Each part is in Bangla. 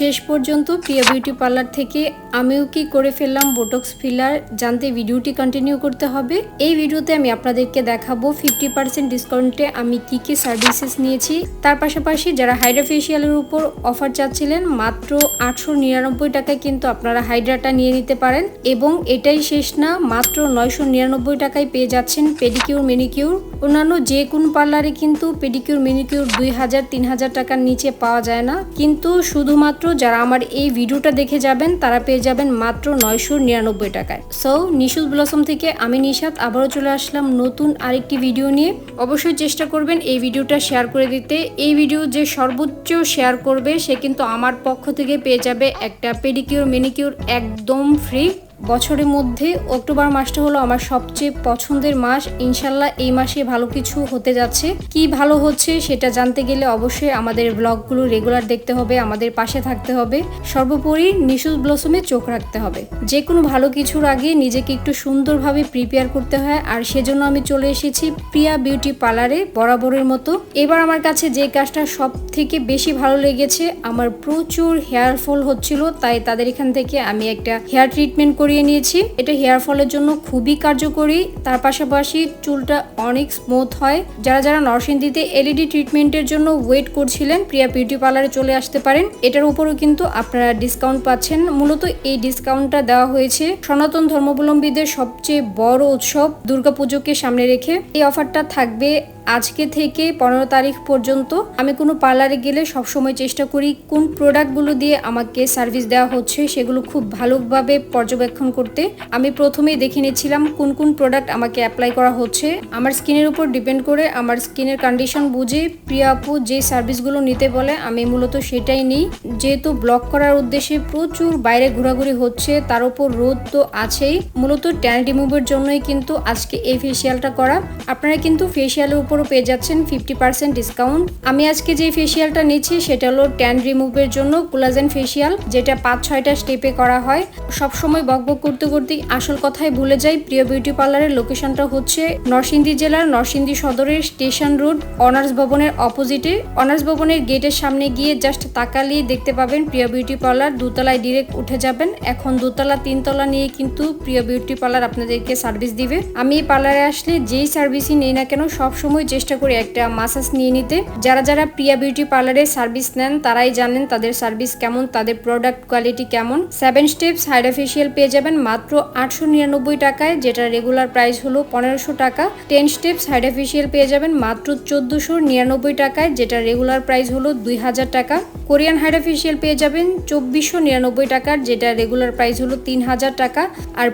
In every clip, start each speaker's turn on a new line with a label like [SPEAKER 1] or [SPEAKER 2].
[SPEAKER 1] শেষ পর্যন্ত প্রিয়া বিউটি পার্লার থেকে আমিও কি করে ফেললাম বোটক্স ফিলার জানতে ভিডিওটি কন্টিনিউ করতে হবে। এই ভিডিওতে আমি আপনাদেরকে দেখাবো ফিফটি পার্সেন্ট ডিসকাউন্টে আমি কি কি সার্ভিসেস নিয়েছি। তার পাশাপাশি যারা হাইড্রা ফেসিয়ালের উপর অফার চাচ্ছিলেন, মাত্র আটশো নিরানব্বই টাকায় কিন্তু আপনারা হাইড্রাটা নিয়ে নিতে পারেন। এবং এটাই শেষ না, মাত্র নয়শো নিরানব্বই টাকায় পেয়ে যাচ্ছেন পেডিকিউর মেনিকিউর অন্যান্য যে কোনো পার্লারে কিন্তু পেডিকিউর মেনিকিউর দুই হাজার, তিন হাজার টাকার নিচে পাওয়া যায় না। কিন্তু শুধুমাত্র যারা আমার এই ভিডিওটা দেখে যাবেন, তারা পেয়ে যাবেন মাত্র নয়শো নিরানব্বই টাকায়। সো নিশুদ ব্লসম থেকে আমি নিশাত আবারও চলে আসলাম নতুন আরেকটি ভিডিও নিয়ে। অবশ্যই চেষ্টা করবেন এই ভিডিওটা শেয়ার করে দিতে। এই ভিডিও যে সর্বোচ্চ শেয়ার করবে, সে কিন্তু আমার পক্ষ থেকে পেয়ে যাবে একটা পেডিকিউর মেনিকিউর একদম ফ্রি বছরের মধ্যে অক্টোবর মাসটা হলো আমার সবচেয়ে পছন্দের মাস। ইনশাল্লাহ এই মাসে ভালো কিছু হতে যাচ্ছে। কি ভালো হচ্ছে সেটা জানতে গেলে অবশ্যই আমাদের ব্লগগুলো রেগুলার দেখতে হবে, আমাদের পাশে থাকতে হবে। সর্বোপরি নিশুজ ব্লসমে চোখ রাখতে হবে। যে কোনো ভালো কিছুর আগে নিজেকে একটু সুন্দরভাবে প্রিপেয়ার করতে হয়। আর সেজন্য আমি চলে এসেছি প্রিয়া বিউটি পার্লারে বরাবরের মতো। এবার আমার কাছে যে কাজটা সব থেকে বেশি ভালো লেগেছে, আমার প্রচুর হেয়ার ফল হচ্ছিল, তাই তাদের এখান থেকে আমি একটা হেয়ার ট্রিটমেন্ট করিয়ে নিয়েছি। এটা হেয়ার ফলের জন্য খুবই কার্যকরী। তার পাশাপাশি চুলটা অনেক স্মুথ হয়। যারা যারা নরসিংদীতে এলইডি ট্রিটমেন্টের জন্য ওয়েট করছিলেন, প্রিয়া বিউটি পার্লারে চলে আসতে পারেন। এটার উপরও কিন্তু আপনারা ডিসকাউন্ট পাচ্ছেন। মূলত এই ডিসকাউন্টটা দেওয়া হয়েছে সনাতন ধর্মাবলম্বীদের সবচেয়ে বড় উৎসব, দুর্গাপুজোকে সামনে রেখে। এই অফারটা থাকবে আজকে থেকে পনেরো তারিখ পর্যন্ত আমি কোনো পার্লারে গেলে সবসময় চেষ্টা করি কোন প্রোডাক্টগুলো দিয়ে আমাকে সার্ভিস দেওয়া হচ্ছে সেগুলো খুব ভালোভাবে পর্যবেক্ষণ করতে। আমি প্রথমেই দেখে নিয়েছিলাম কোন কোন প্রোডাক্ট আমাকে অ্যাপ্লাই করা হচ্ছে। আমার স্কিনের উপর ডিপেন্ড করে আমার স্কিনের কন্ডিশন বুঝে প্রিয়া আপু যে সার্ভিসগুলো নিতে বলে, আমি মূলত সেটাই নিই। যেহেতু ব্লক করার উদ্দেশ্যে প্রচুর বাইরে ঘোরাঘুরি হচ্ছে, তার উপর রোদ তো আছেই। মূলত ট্যান রিমুভের জন্যই কিন্তু আজকে এই ফেসিয়ালটা করা। আপনারা কিন্তু ফেসিয়ালের উপরও পেয়ে যাচ্ছেন ফিফটি পার্সেন্ট ডিসকাউন্ট আমি আজকে যে ফেসিয়ালটা নিচ্ছি সেটা হলো ট্যান রিমুভের জন্য কোলাজেন ফেসিয়াল যেটা পাঁচ ছয়টা স্টেপে করা হয়। সব সময় বকবক করতে করতে আসল কথাই ভুলে যাই। প্রিয় বিউটি পার্লারের লোকেশনটা হচ্ছে নরসিংদী জেলার নরসিংদী সদরের স্টেশন রোড অনার্স ভবনের অপোজিটে অনার্স ভবনের গেটের সামনে গিয়ে জাস্ট তাকালেই দেখতে পাবেন প্রিয় বিউটি পার্লার দুতলায় ডিরেক্ট উঠে যাবেন। এখন দুতলা, তিনতলা নিয়ে কিন্তু প্রিয় বিউটি পার্লার আপনাদেরকে সার্ভিস দিবে। আমি এই পার্লারে আসলে যেই সার্ভিসই নেই না কেন সব সময় চেষ্টা করি একটা মাসাজ নিয়ে নিতে। যারা যারা প্রিয়া বিউটি পার্লারে সার্ভিস নেন, তারাই জানেন তাদের সার্ভিস কেমন, তাদের প্রোডাক্ট কোয়ালিটি কেমন। সেভেন স্টেপস হাইড্রা পেয়ে যাবেন মাত্র আটশো নিরানব্বই টাকায়, যেটা রেগুলার প্রাইস হলো পনেরোশো টাকা। টেন স্টেপস হাইড্রা পেয়ে যাবেন মাত্র চোদ্দোশো নিরানব্বই টাকায়, যেটা রেগুলার প্রাইস হলো দুই হাজার টাকা। কোরিয়ান হাইড্রা পেয়ে যাবেন চব্বিশশো নিরানব্বই টাকার, যেটা রেগুলার প্রাইস হলো তিন হাজার টাকা। আর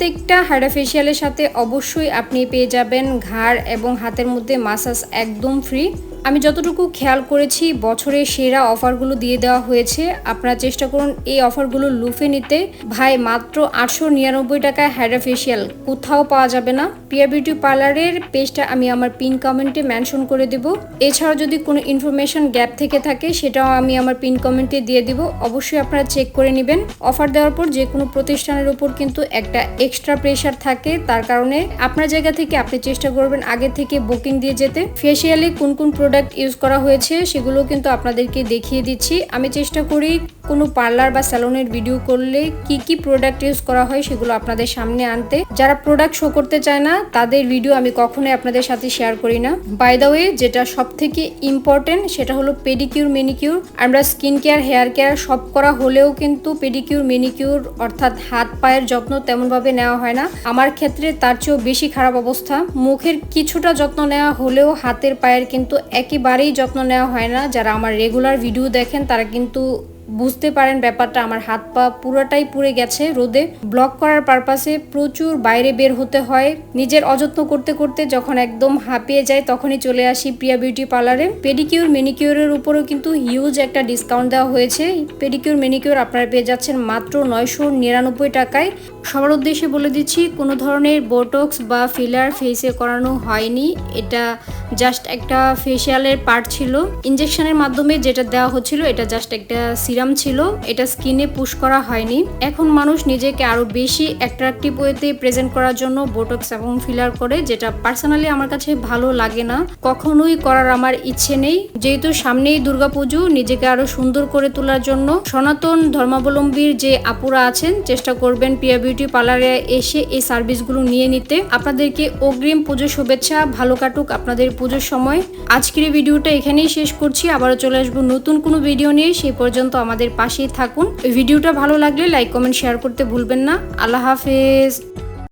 [SPEAKER 1] প্রত্যেকটা হাইড্রা ফেসিয়ালের সাথে অবশ্যই আপনি পেয়ে যাবেন ঘাড় এবং হাতের মধ্যে মাসাজ একদম ফ্রি আমি যতটুকু খেয়াল করেছি, বছরের সেরা অফারগুলো দিয়ে দেওয়া হয়েছে। আপনারা চেষ্টা করুন এই অফারগুলো লুফে নিতে। ভাই, মাত্র আটশো নিরানব্বই টাকায় হ্যাডা ফেসিয়াল কোথাও পাওয়া যাবে না। প্রিয়া বিউটি পার্লারের পেজটা আমি আমার পিন কমেন্টে মেনশন করে দেব। এছাড়াও যদি কোনো ইনফরমেশন গ্যাপ থেকে থাকে, সেটাও আমি আমার পিন কমেন্টে দিয়ে দিব। অবশ্যই আপনারা চেক করে নেবেন। অফার দেওয়ার পর যে কোনো প্রতিষ্ঠানের উপর কিন্তু একটা এক্সট্রা প্রেশার থাকে। তার কারণে আপনার জায়গা থেকে আপনি চেষ্টা করবেন আগে থেকে বুকিং দিয়ে যেতে। ফেসিয়ালে কোন কোন প্রোডাক্ট ইউজ করা হয়েছে, সেগুলো কিন্তু আপনাদেরকে দেখিয়ে দিচ্ছি। আমি চেষ্টা করি কোনো পার্লার বা স্যালনের ভিডিও করলে কি কি প্রোডাক্ট ইউজ করা হয় সেগুলো আপনাদের সামনে আনতে। যারা প্রোডাক্ট শো করতে চায় না, তাদের ভিডিও আমি কখনোই আপনাদের সাথে শেয়ার করি না। বাই দ্য ওয়ে যেটা সব থেকে ইম্পর্টেন্ট সেটা হলো পেডিকিউর মেনিকিউর আমরা স্কিন কেয়ার হেয়ার কেয়ার সব করা হলেও কিন্তু পেডিকিউর মেনিকিউর অর্থাৎ হাত পায়ের যত্ন তেমনভাবে নেওয়া হয় না। আমার ক্ষেত্রে তার চেয়েও বেশি খারাপ অবস্থা। মুখের কিছুটা যত্ন নেওয়া হলেও হাতের পায়ের কিন্তু একেবারেই যত্ন নেওয়া হয় না। যারা আমার রেগুলার ভিডিও দেখেন, তারা কিন্তু বুঝতে পারেন ব্যাপারটা। আমার হাত পা পুরোটাই পুড়ে গেছে রোদে। ব্লক করার পারপাসে প্রচুর বাইরে বের হতে হয়। নিজের অযত্ন করতে করতে যখন একদম হাঁপিয়ে যায় তখনই চলে আসি প্রিয়া বিউটি পার্লারে পেডিকিউর মেনিকিউরের উপরেও কিন্তু হিউজ একটা ডিসকাউন্ট দেওয়া হয়েছে। পেডিকিউর মেনিকিউর আপনারা পেয়ে যাচ্ছেন মাত্র নয়শো নিরানব্বই টাকায়। সবার উদ্দেশ্যে বলে দিচ্ছি, কোনো ধরনের বোটক্স বা ফিলার ফেসে করানো হয়নি। এটা জাস্ট একটা ফেসিয়ালের পার্ট ছিল। ইনজেকশনের মাধ্যমে যেটা দেওয়া হচ্ছিল, এটা জাস্ট একটা সিরাম ছিল। এটা স্কিনে পুশ করা হয়নি। এখন মানুষ নিজেকে আরও বেশি অ্যাট্রাকটিভ ওয়েতে প্রেজেন্ট করার জন্য বোটক্স এবং ফিলার করে, যেটা পার্সোনালি আমার কাছে ভালো লাগে না। কখনোই করার আমার ইচ্ছে নেই। যেহেতু সামনেই দুর্গাপুজো, নিজেকে আরও সুন্দর করে তোলার জন্য সনাতন ধর্মাবলম্বীর যে আপুরা আছেন, চেষ্টা করবেন পিয়া পার্লারে এসে এই সার্ভিসগুলো নিয়ে নিতে আপনাদেরকে অগ্রিম পুজো শুভেচ্ছা, ভালো কাটুক আপনাদের পুজোর সময়। আজকের ভিডিওটা এখানেই শেষ করছি। আবারও চলে আসব নতুন কোনো ভিডিও নিয়ে। সেই পর্যন্ত আমাদের পাশেই থাকুন। ভিডিওটা ভালো লাগলে লাইক, কমেন্ট, শেয়ার করতে ভুলবেন না। আল্লাহ হাফেজ।